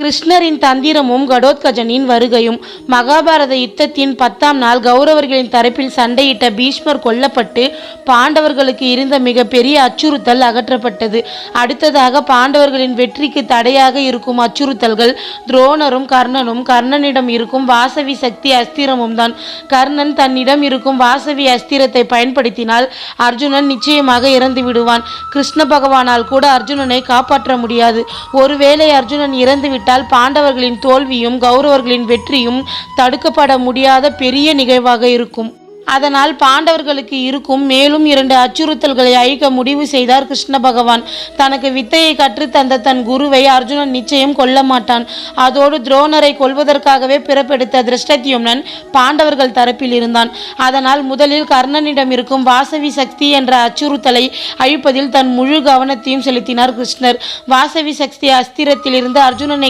கிருஷ்ணரின் தந்திரமும் கடோத்கஜனின் வருகையும் மகாபாரத யுத்தத்தின் பத்தாம் நாள் கௌரவர்களின் தரப்பில் சண்டையிட்ட பீஷ்மர் கொல்லப்பட்டு பாண்டவர்களுக்கு இருந்த மிகப்பெரிய அச்சுறுத்தல் அகற்றப்பட்டது. அடுத்ததாக பாண்டவர்களின் வெற்றிக்கு தடையாக இருக்கும் அச்சுறுத்தல்கள் துரோணரும் கர்ணனும் கர்ணனிடம் இருக்கும் வாசவி சக்தி அஸ்திரமும் தான். கர்ணன் தன்னிடம் இருக்கும் வாசவி அஸ்திரத்தை பயன்படுத்தினால் அர்ஜுனன் நிச்சயமாக இறந்து விடுவான். கிருஷ்ண பகவானால் கூட அர்ஜுனனை காப்பாற்ற முடியாது. ஒருவேளை அர்ஜுனன் இறந்துவிட்டால் பாண்டவர்களின் தோல்வியும் கௌரவர்களின் வெற்றியும் தடுக்கப்பட முடியாத பெரிய நிகழ்வாக இருக்கும். அதனால் பாண்டவர்களுக்கு இருக்கும் மேலும் இரண்டு அச்சுறுத்தல்களை அழிக்க முடிவு செய்தார் கிருஷ்ண பகவான். தனக்கு வித்தையை கற்றுத் தந்த தன் குருவை அர்ஜுனன் நிச்சயம் கொல்ல மாட்டான். அதோடு துரோணரை கொல்வதற்காகவே பிறப்பெடுத்த திருஷ்டத்யும்னன் பாண்டவர்கள் தரப்பில் இருந்தான். அதனால் முதலில் கர்ணனிடம் இருக்கும் வாசவி சக்தி என்ற அச்சுறுத்தலை அழிப்பதில் தன் முழு கவனத்தையும் செலுத்தினார் கிருஷ்ணர். வாசவி சக்தி அஸ்திரத்திலிருந்து அர்ஜுனனை